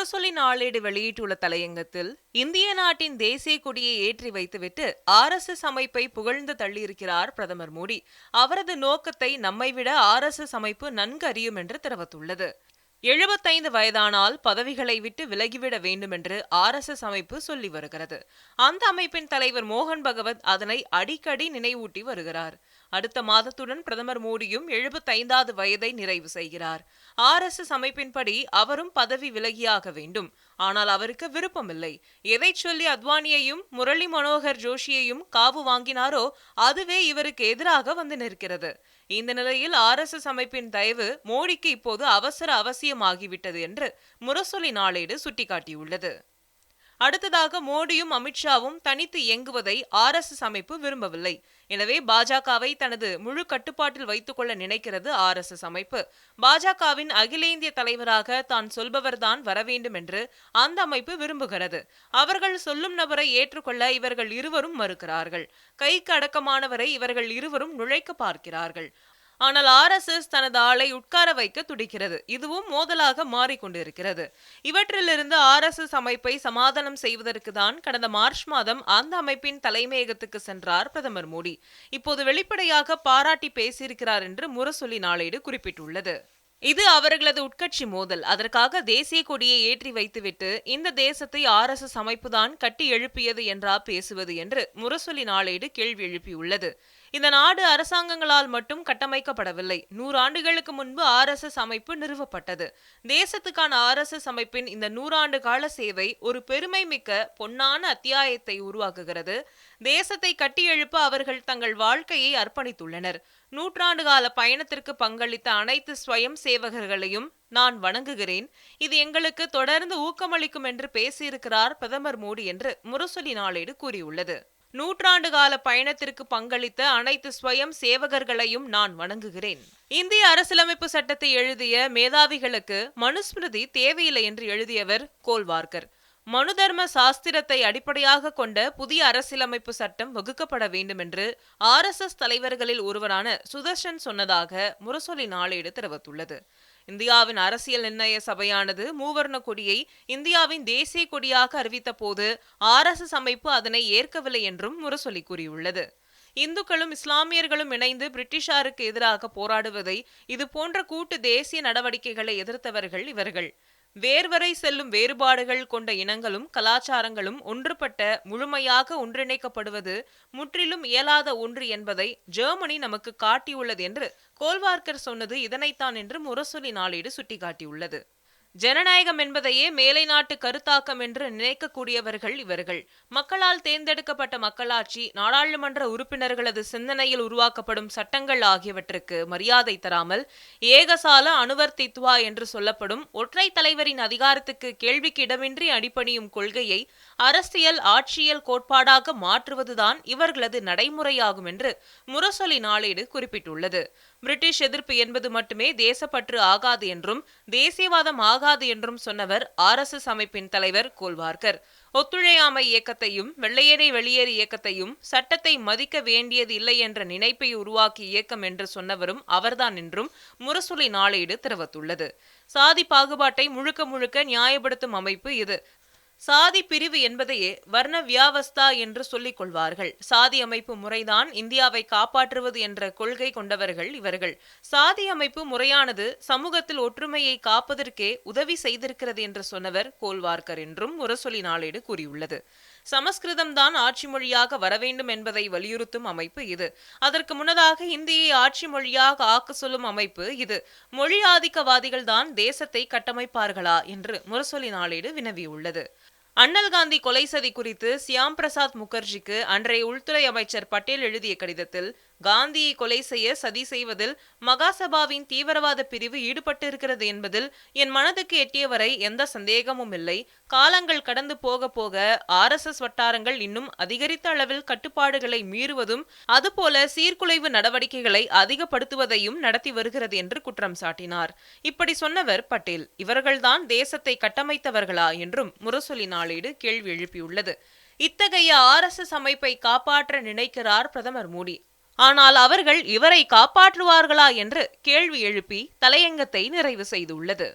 முரசொலி நாளேடு வெளியிட்டுள்ள தலையங்கத்தில் இந்திய நாட்டின் தேசிய கொடியை ஏற்றி வைத்துவிட்டு ஆர் எஸ் எஸ் அமைப்பை புகழ்ந்து தள்ளியிருக்கிறார் பிரதமர் மோடி. அவரது நோக்கத்தை நம்மை விட ஆர் எஸ் எஸ் அமைப்பு நன்கு அறியும் என்று தெரிவித்துள்ளது. எழுபத்தைந்து வயதானால் பதவிகளை விட்டு விலகிவிட வேண்டும் என்று ஆர் எஸ் எஸ் அமைப்பு சொல்லி வருகிறது. அந்த அமைப்பின் தலைவர் மோகன் பகவத் அதனை அடிக்கடி நினைவூட்டி வருகிறார். அடுத்த மாதத்துடன் பிரதமர் மோடியும் எழுபத்தைந்தாவது வயதை நிறைவு செய்கிறார். ஆர் எஸ் எஸ் அமைப்பின்படி அவரும் பதவி விலகியாக வேண்டும். ஆனால் அவருக்கு விருப்பமில்லை. எதை சொல்லி அத்வானியையும் முரளி மனோகர் ஜோஷியையும் காவு வாங்கினாரோ அதுவே இவருக்கு எதிராக வந்து நிற்கிறது. இந்த நிலையில் ஆர் எஸ் எஸ் அமைப்பின் தயவு மோடிக்கு இப்போது அவசர அவசியமாகிவிட்டது என்று முரசொலி நாளேடு சுட்டிக்காட்டியுள்ளது. அடுத்ததாக மோடியும் அமித்ஷாவும் தனித்து இயங்குவதை ஆர் எஸ் எஸ் அமைப்பு விரும்பவில்லை. எனவே பாஜகவை தனது முழு கட்டுப்பாட்டில் வைத்துக் கொள்ள நினைக்கிறது ஆர் எஸ் எஸ் அமைப்பு. பாஜகவின் அகில இந்திய தலைவராக தான் சொல்பவர்தான் வர வேண்டும் என்று அந்த அமைப்பு விரும்புகிறது. அவர்கள் சொல்லும் நபரை ஏற்றுக்கொள்ள இவர்கள் இருவரும் மறுக்கிறார்கள். கைக்கு அடக்கமானவரை இவர்கள் இருவரும் நுழைக்க பார்க்கிறார்கள். ஆனால் ஆர்எஸ்எஸ் தனது ஆளை உட்கார வைக்க துடிக்கிறது. இதுவும் மோதலாக மாறிக்கொண்டிருக்கிறது இவற்றிலிருந்து ஆர்எஸ்எஸ் அமைப்பை சமாதானம் செய்வதற்கு தான் கடந்த மார்ச் மாதம் அந்த அமைப்பின் தலைமையகத்துக்கு சென்றார் பிரதமர் மோடி. இப்போது வெளிப்படையாக பாராட்டி பேசியிருக்கிறார் என்று முரசொலி நாளேடு குறிப்பிட்டுள்ளது. இது அவர்களது உட்கட்சி மோதல். அதற்காக தேசிய கொடியை ஏற்றி வைத்துவிட்டு இந்த தேசத்தை ஆர் எஸ் எஸ் அமைப்புதான் கட்டி எழுப்பியது என்றா பேசுவது என்று முரசொலி நாளேடு கேள்வி எழுப்பியுள்ளது. இந்த நாடு அரசாங்கங்களால் மட்டும் கட்டமைக்கப்படவில்லை. நூறாண்டுகளுக்கு முன்பு ஆர் எஸ் எஸ் அமைப்பு நிறுவப்பட்டது. தேசத்துக்கான ஆர் எஸ் எஸ் அமைப்பின் இந்த நூறாண்டு கால சேவை ஒரு பெருமை மிக்க பொன்னான அத்தியாயத்தை உருவாக்குகிறது. தேசத்தை கட்டியெழுப்ப அவர்கள் தங்கள் வாழ்க்கையை அர்ப்பணித்துள்ளனர். நூற்றாண்டு கால பயணத்திற்கு பங்களித்த அனைத்து ஸ்வயம் சேவகர்களையும் நான் வணங்குகிறேன். இது எங்களுக்கு தொடர்ந்து ஊக்கமளிக்கும் என்று பேசியிருக்கிறார் பிரதமர் மோடி என்று முரசொலி நாளேடு கூறியுள்ளது. நூற்றாண்டு கால பயணத்திற்கு பங்களித்த அனைத்து ஸ்வயம் சேவகர்களையும் நான் வணங்குகிறேன். இந்திய அரசியலமைப்பு சட்டத்தை எழுதிய மேதாவிகளுக்கு மனுஸ்மிருதி தேவையில்லை என்று எழுதியவர் கோல்வார்கர். மனு தர்ம சாஸ்திரத்தை அடிப்படையாக கொண்ட புதிய அரசியலமைப்பு சட்டம் வகுக்கப்பட வேண்டும் என்று ஆர் எஸ் எஸ் தலைவர்களில் ஒருவரான சுதர்ஷன் சொன்னதாக முரசொலி நாளேடு தெரிவித்துள்ளது. இந்தியாவின் அரசியல் நிர்ணய சபையானது மூவர்ண கொடியை இந்தியாவின் தேசிய கொடியாக அறிவித்த போது ஆர் எஸ் எஸ் அமைப்பு அதனை ஏற்கவில்லை என்றும் முரசொலி கூறியுள்ளது. இந்துக்களும் இஸ்லாமியர்களும் இணைந்து பிரிட்டிஷாருக்கு எதிராக போராடுவதை இது போன்ற கூட்டு தேசிய நடவடிக்கைகளை எதிர்த்தவர்கள் இவர்கள். வேர்வரை செல்லும் வேறுபாடுகள் கொண்ட இனங்களும் கலாச்சாரங்களும் ஒன்றுபட்ட முழுமையாக ஒன்றிணைக்கப்படுவது முற்றிலும் இயலாத ஒன்று என்பதை ஜெர்மனி நமக்கு காட்டியுள்ளது என்று கோல்வார்க்கர் சொன்னது இதனைத்தான் என்று முரசொலி நாளேடு சுட்டிக்காட்டியுள்ளது. ஜனநாயகம் என்பதையே மேலை நாட்டு கருத்தாக்கம் என்று நினைக்கக்கூடியவர்கள் இவர்கள். மக்களால் தேர்ந்தெடுக்கப்பட்ட மக்களாட்சி நாடாளுமன்ற உறுப்பினர்களது சிந்தனையில் உருவாக்கப்படும் சட்டங்கள் ஆகியவற்றுக்கு மரியாதை தராமல் ஏகசால அணுவர்த்தித்வா என்று சொல்லப்படும் ஒற்றை தலைவரின் அதிகாரத்துக்கு கேள்விக்கு இடமின்றி அடிப்பணியும் கொள்கையை அரசியல் ஆட்சியல் கோட்பாடாக மாற்றுவதுதான் இவர்களது நடைமுறையாகும் என்று முரசொலி நாளேடு குறிப்பிட்டுள்ளது. பிரிட்டிஷ் எதிர்ப்பு என்பது மட்டுமே தேசப்பற்று ஆகாது என்றும் தேசியவாதம் ஆகாது என்றும் சொன்னவர் ஆர் எஸ் எஸ் அமைப்பின் தலைவர் கோல்வார்கர். ஒத்துழையாமை இயக்கத்தையும் வெள்ளையரை வெளியேறு இயக்கத்தையும் சட்டத்தை மதிக்க வேண்டியது இல்லை என்ற நினைப்பை உருவாக்கிய இயக்கம் என்று சொன்னவரும் அவர்தான் என்றும் முரசொலி நாளேடு தெரிவித்துள்ளது. சாதி பாகுபாட்டை முழுக்க முழுக்க நியாயப்படுத்தும் அமைப்பு இது. சாதி பிரிவு என்பதையே வர்ண வியாவஸ்தா என்று சொல்லிக் கொள்வார்கள். சாதி அமைப்பு முறைதான் இந்தியாவை காப்பாற்றுவது என்ற கொள்கை கொண்டவர்கள் இவர்கள். சாதி அமைப்பு முறையானது சமூகத்தில் ஒற்றுமையை காப்பதற்கே உதவி செய்திருக்கிறது என்று சொன்னவர் கோல்வார்கர் என்றும் முரசொலி நாளேடு கூறியுள்ளது. சமஸ்கிருதம் தான் ஆட்சி மொழியாக வர வேண்டும் என்பதை வலியுறுத்தும் அமைப்பு இது. அதற்கு முன்னதாக இந்தியை ஆட்சி மொழியாக ஆக்க சொல்லும் அமைப்பு இது. மொழி ஆதிக்கவாதிகள் தான் தேசத்தை கட்டமைப்பார்களா என்று முரசொலி நாளேடு வினவியுள்ளது. அண்ணல் காந்தி கொலை சதி குறித்து சியாம் பிரசாத் முகர்ஜிக்கு அன்றைய உள்துறை அமைச்சர் பட்டேல் எழுதிய கடிதத்தில் காந்தியை கொலை செய்ய சதி செய்வதில் மகாசபாவின் தீவிரவாத பிரிவு ஈடுபட்டிருக்கிறது என்பதில் என் மனதுக்கு எட்டியவரை எந்த சந்தேகமும் இல்லை. காலங்கள் கடந்து போக போக ஆர் எஸ் எஸ் வட்டாரங்கள் இன்னும் அதிகரித்த அளவில் கட்டுப்பாடுகளை மீறுவதும் அதுபோல சீர்குலைவு நடவடிக்கைகளை அதிகப்படுத்துவதையும் நடத்தி வருகிறது என்று குற்றம் சாட்டினார். இப்படி சொன்னவர் பட்டேல். இவர்கள்தான் தேசத்தை கட்டமைத்தவர்களா என்றும் முரசொலி நாளேடு கேள்வி எழுப்பியுள்ளது. இத்தகைய ஆர் எஸ் எஸ் அமைப்பை காப்பாற்ற நினைக்கிறார் பிரதமர் மோடி. ஆனால் அவர்கள் இவரை காப்பாற்றுவார்களா என்று கேள்வி எழுப்பி தலையங்கத்தை நிறைவு செய்துள்ளது.